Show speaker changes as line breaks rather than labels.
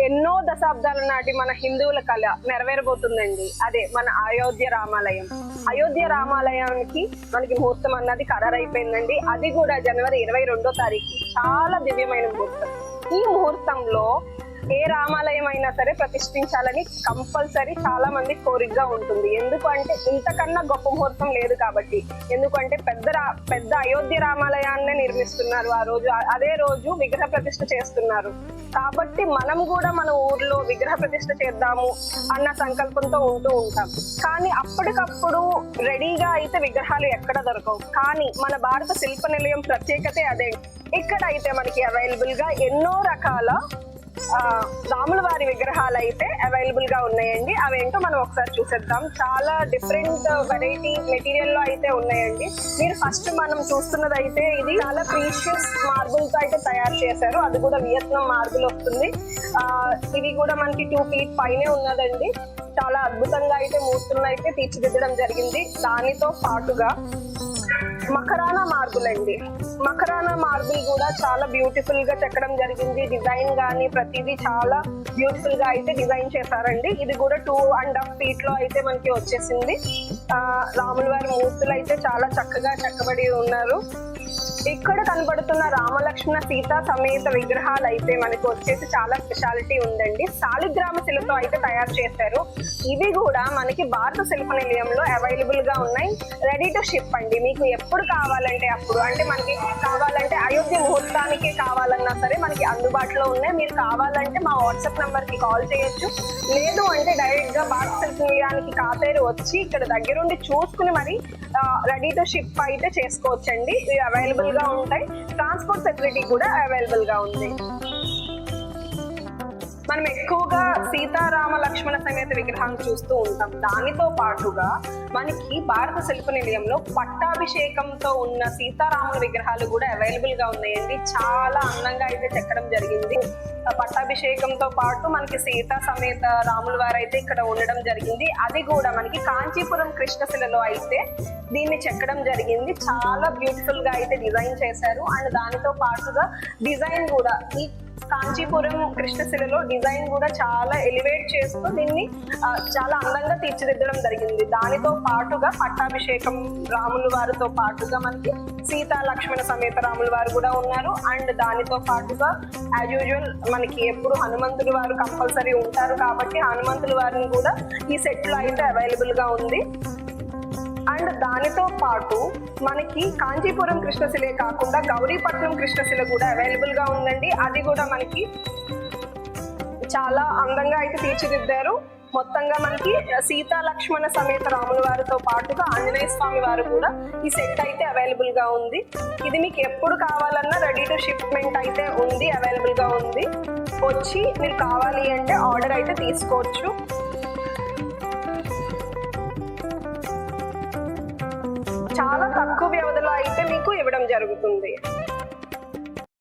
ఎన్నో దశాబ్దాల నాటి మన హిందువుల కళ నెరవేరబోతుందండి. అదే మన అయోధ్య రామాలయం. అయోధ్య రామాలయానికి మనకి ముహూర్తం అన్నది ఖరారైపోయిందండి. అది కూడా జనవరి ఇరవై రెండో తారీఖు. చాలా దివ్యమైన ముహూర్తం. ఈ ముహూర్తంలో ఏ రామాలయం అయినా సరే ప్రతిష్ఠించాలని కంపల్సరీ చాలా మంది కోరికగా ఉంటుంది. ఎందుకంటే ఇంతకన్నా గొప్ప ముహూర్తం లేదు కాబట్టి. ఎందుకంటే పెద్ద రా- పెద్ద అయోధ్య రామాలయాన్నే నిర్మిస్తున్నారు ఆ రోజు. అదే రోజు విగ్రహ ప్రతిష్ఠ చేస్తున్నారు. కాబట్టి మనం కూడా మన ఊర్లో విగ్రహ ప్రతిష్ట చేద్దాము అన్న సంకల్పంతో ఉంటూ ఉంటాం. కానీ అప్పటికప్పుడు రెడీగా అయితే విగ్రహాలు ఎక్కడ దొరకవు. కానీ మన భారత శిల్ప నిలయం ప్రత్యేకతే అదే. ఇక్కడ అయితే మనకి అవైలబుల్గా ఎన్నో రకాల రాముల వారి విగ్రహాలు అయితే అవైలబుల్గా ఉన్నాయండి. అవేంటో మనం ఒకసారి చూసేద్దాం. చాలా డిఫరెంట్ వెరైటీ మెటీరియల్లో అయితే ఉన్నాయండి. మీరు ఫస్ట్ మనం చూస్తున్నది అయితే ఇది చాలా ప్రీషియస్ మార్బుల్తో అయితే తయారు చేశారు. అది కూడా వియత్నాం మార్బుల్ వస్తుంది. ఆ, ఇది కూడా మనకి టూ ఫీట్ పైనే ఉన్నదండి. చాలా అద్భుతంగా అయితే మూర్తులను అయితే తీర్చిదిద్దడం జరిగింది. దానితో పాటుగా మకరానా మార్బుల్ అండి మకరానా మార్బుల్ కూడా చాలా బ్యూటిఫుల్గా చెక్కడం జరిగింది. డిజైన్ గానీ ప్రతిదీ చాలా బ్యూటిఫుల్గా అయితే డిజైన్ చేశారండి. ఇది కూడా టూ అండ్ హాఫ్ ఫీట్లో అయితే మనకి వచ్చేసింది. రాముల వారి మూర్తులు అయితే చాలా చక్కగా చెక్కబడి ఉన్నారు. ఇక్కడ కనబడుతున్న రామలక్ష్మణ సీత సమేత విగ్రహాలు అయితే మనకు వచ్చేసి చాలా స్పెషాలిటీ ఉందండి. సాలిగ్రామ శిలతో అయితే తయారు చేశారు. ఇవి కూడా మనకి భారత శిల్ప నిలయంలో అవైలబుల్గా ఉన్నాయి. రెడీ టు షిప్ అండి. మీకు ఎప్పుడు కావాలంటే అప్పుడు అంటే మనకి కావాలంటే అయోధ్య ముహూర్తానికి కావాలి కావాలన్నా సరే మనకి అందుబాటులో ఉన్నాయి. మీరు కావాలంటే మా వాట్సాప్ నెంబర్కి కాల్ చేయొచ్చు. లేదు అంటే డైరెక్ట్గా భారత శిల్ప నిలయానికి వచ్చి ఇక్కడ దగ్గరుండి చూసుకుని మరి రెడీ టు షిప్ అయితే చేసుకోవచ్చండి. ఇవి అవైలబుల్గా ఉంటాయి. ట్రాన్స్పోర్ట్ ఫెసిలిటీ కూడా అవైలబుల్గా ఉంది. మనం ఎక్కువగా సీతారామ లక్ష్మణ సమేత విగ్రహాన్ని చూస్తూ ఉంటాం. దానితో పాటుగా మనకి భారత శిల్ప నిలయంలో పట్టాభిషేకంతో ఉన్న సీతారాముల విగ్రహాలు కూడా అవైలబుల్గా ఉన్నాయండి. చాలా అందంగా అయితే చెక్కడం జరిగింది. ఆ పట్టాభిషేకంతో పాటు మనకి సీతా సమేత రాముల వారు అయితే ఇక్కడ ఉండడం జరిగింది. అది కూడా మనకి కాంచీపురం కృష్ణశిలలో అయితే దీన్ని చెక్కడం జరిగింది. చాలా బ్యూటిఫుల్గా అయితే డిజైన్ చేశారు. అండ్ దానితో పాటుగా డిజైన్ కూడా ఈ కాంచీపురం కృష్ణశిలలో డిజైన్ కూడా చాలా ఎలివేట్ చేస్తూ దీన్ని చాలా అందంగా తీర్చిదిద్దడం జరిగింది. దానితో పాటుగా పట్టాభిషేకం రాముల వారితో పాటుగా మనకి సీతా లక్ష్మణ సమేత రాముల వారు కూడా ఉన్నారు. అండ్ దానితో పాటుగా యాజ్ యూజువల్ మనకి ఎప్పుడు హనుమంతుల వారు కంపల్సరీ ఉంటారు కాబట్టి హనుమంతుల వారిని కూడా ఈ సెట్లో అయితే అవైలబుల్గా ఉంది. అండ్ దానితో పాటు మనకి కాంచీపురం కృష్ణశిలే కాకుండా గౌరీపట్నం కృష్ణశిల కూడా అవైలబుల్గా ఉందండి. అది కూడా మనకి చాలా అందంగా అయితే తీర్చిదిద్దారు. మొత్తంగా మనకి సీతా లక్ష్మణ సమేత రాముల వారితో పాటుగా ఆంజనేయ స్వామి వారు కూడా ఈ సెట్ అయితే అవైలబుల్గా ఉంది. ఇది మీకు ఎప్పుడు కావాలన్నా రెడీ టు షిప్మెంట్ అయితే ఉంది అవైలబుల్గా ఉంది. వచ్చి మీరు కావాలి అంటే ఆర్డర్ అయితే తీసుకోవచ్చు. చాలా తక్కువ వ్యవధిలో అయితే మీకు ఇవ్వడం జరుగుతుంది.